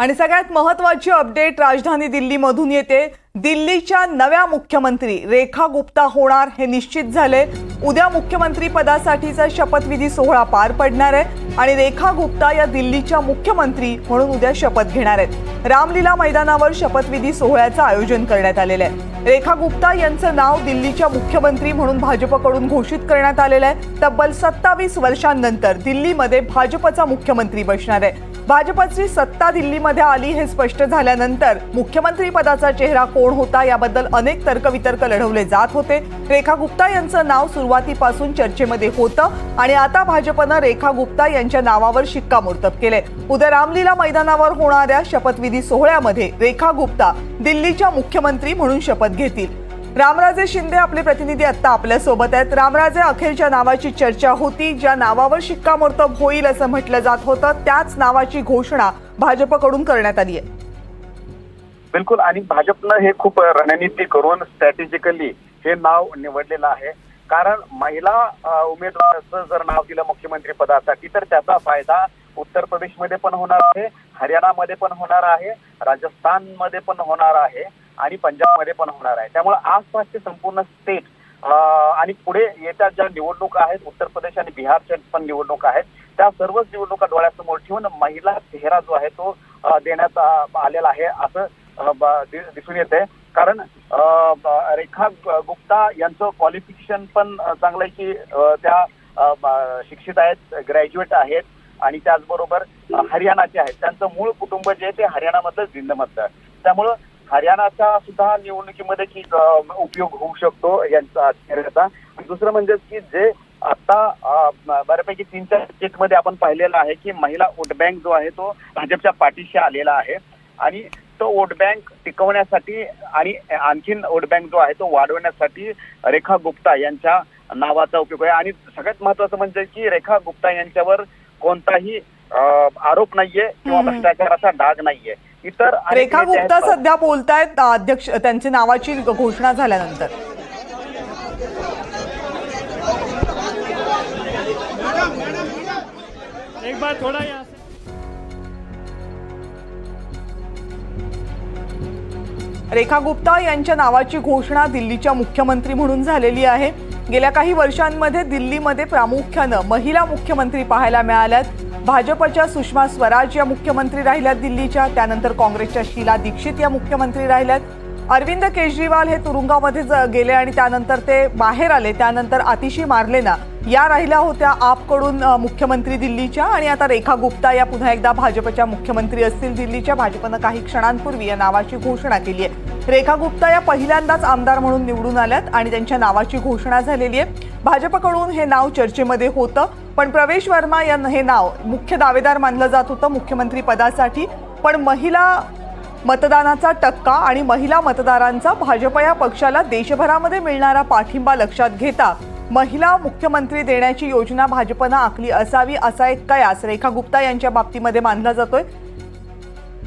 आणि सगळ्यात महत्वाची अपडेट राजधानी दिल्लीमधून येते. दिल्लीच्या नव्या मुख्यमंत्री रेखा गुप्ता होणार हे निश्चित झाले. उद्या मुख्यमंत्री पदासाठीचा शपथविधी सोहळा पार पडणार आहे आणि रेखा गुप्ता या दिल्लीच्या मुख्यमंत्री म्हणून उद्या शपथ घेणार आहेत. रामलीला मैदानावर शपथविधी सोहळ्याचं आयोजन करण्यात आलेलं आहे. रेखा गुप्ता यांचं नाव दिल्लीच्या मुख्यमंत्री म्हणून भाजपकडून घोषित करण्यात आलेलं आहे. तब्बल सत्तावीस वर्षांनंतर दिल्लीमध्ये भाजपचा मुख्यमंत्री बसणार आहे. भाजपची सत्ता दिल्लीमध्ये आली हे स्पष्ट झाल्यानंतर मुख्यमंत्री पदाचा चेहरा कोण होता याबद्दल अनेक तर्कवितर्क लढवले जात होते. रेखा गुप्ता यांचं नाव सुरुवातीपासून चर्चेमध्ये होतं आणि आता भाजपनं रेखा गुप्ता यांच्या नावावर शिक्कामोर्तब केले उद्या रामलीला मैदानावर होणाऱ्या शपथविधी सोहळ्यामध्ये रेखा गुप्ता दिल्लीच्या मुख्यमंत्री म्हणून शपथ घेतील. रामराजे शिंदे आपले प्रतिनिधी आता आपल्यासोबत आहेत. रामराजे अखेरच्या नावाची चर्चा होती. ज्या नावावर शिक्कामोर्तब होईल असं म्हटलं जात होतं त्याच नावाची घोषणा भाजपकडून करण्यात आली आहे. बिलकुल आणि भाजपनं हे खूप रणनीती करून स्ट्रॅटेजिकली हे नाव निवडलेलं आहे. कारण महिला उमेदवाराचं जर नाव दिलं मुख्यमंत्री पदासाठी तर त्याचा फायदा उत्तर प्रदेशमध्ये पण होणार आहे हरियाणामध्ये पण होणार आहे राजस्थानमध्ये पण होणार आहे. आणि पंजाबमध्ये पण होणार आहे. त्यामुळे आसपासचे संपूर्ण स्टेट आणि पुढे येत्या ज्या निवडणुका आहेत उत्तर प्रदेश आणि बिहारच्या पण निवडणुका आहेत त्या सर्वच निवडणुका डोळ्यासमोर ठेवून महिला चेहरा जो आहे तो देण्यात आलेला आहे असं दिसून येत आहे दिसून कारण रेखा गुप्ता यांचं क्वालिफिकेशन पण चांगलं आहे की त्या शिक्षित आहेत ग्रॅज्युएट आहेत आणि त्याचबरोबर हरियाणाचे आहेत. त्यांचं मूळ कुटुंब जे आहे ते हरियाणामधलं जिंदमधलं त्यामुळं हरियाणाचा सुद्धा निवडणुकीमध्ये की उपयोग होऊ शकतो यांचा आणि दुसरं म्हणजे की जे आता बऱ्यापैकी तीन चार स्टेटमध्ये आपण पाहिलेलं आहे की महिला वोट बँक जो आहे तो भाजपच्या पाठीशी आलेला आहे. आणि तो वोट बँक टिकवण्यासाठी आणि आणखीन वोट बँक जो आहे तो वाढवण्यासाठी रेखा गुप्ता यांच्या नावाचा उपयोग आहे. आणि सगळ्यात महत्वाचं म्हणजे की रेखा गुप्ता यांच्यावर कोणताही आरोप नाहीये किंवा. भ्रष्टाचाराचा डाग नाहीये. इतर रेखा गुप्ता सध्या बोलतायत अध्यक्ष त्यांची नावाची घोषणा झाल्यानंतर. एक बार थोड़ा यहाँ से रेखा गुप्ता यांच्या नावाची घोषणा दिल्लीच्या मुख्यमंत्री म्हणून झालेली आहे. गेल्या काही वर्षांमध्ये दिल्लीमध्ये प्रामुख्यानं महिला मुख्यमंत्री पाहायला मिळाल्यात. भाजपच्या सुषमा स्वराज या मुख्यमंत्री राहिल्यात दिल्लीच्या त्यानंतर काँग्रेसच्या शीला दीक्षित या मुख्यमंत्री राहिल्यात. अरविंद केजरीवाल हे तुरुंगामध्ये ज- गेले आणि त्यानंतर ते बाहेर आले त्यानंतर आतिशी मार्लेना या राहिल्या होत्या आपकडून मुख्यमंत्री दिल्लीच्या आणि आता रेखा गुप्ता या पुन्हा एकदा भाजपच्या मुख्यमंत्री असतील दिल्लीच्या. भाजपनं काही क्षणांपूर्वी या नावाची घोषणा केली आहे. रेखा गुप्ता या पहिल्यांदाच आमदार म्हणून निवडून आल्यात आणि त्यांच्या नावाची घोषणा झालेली आहे. भाजपकडून हे नाव चर्चेमध्ये होतं. पण प्रवेश वर्मा या हे नाव मुख्य दावेदार मानलं जात होतं मुख्यमंत्री पदासाठी. पण महिला मतदानाचा टक्का आणि महिला मतदारांचा भाजप या पक्षाला देशभरामध्ये मिळणारा पाठिंबा लक्षात घेता महिला मुख्यमंत्री देण्याची योजना भाजपनं आखली असावी असा एक कयास रेखा गुप्ता यांच्या बाबतीमध्ये मानला जातोय.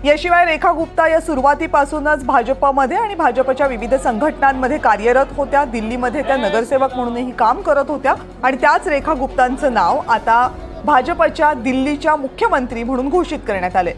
याशिवाय रेखा गुप्ता या सुरुवातीपासूनच भाजपमध्ये आणि भाजपच्या विविध संघटनांमध्ये कार्यरत होत्या. दिल्लीमध्ये त्या नगरसेवक म्हणूनही काम करत होत्या. आणि त्याच रेखा गुप्तांचं नाव आता भाजपच्या दिल्लीच्या मुख्यमंत्री म्हणून घोषित करण्यात आले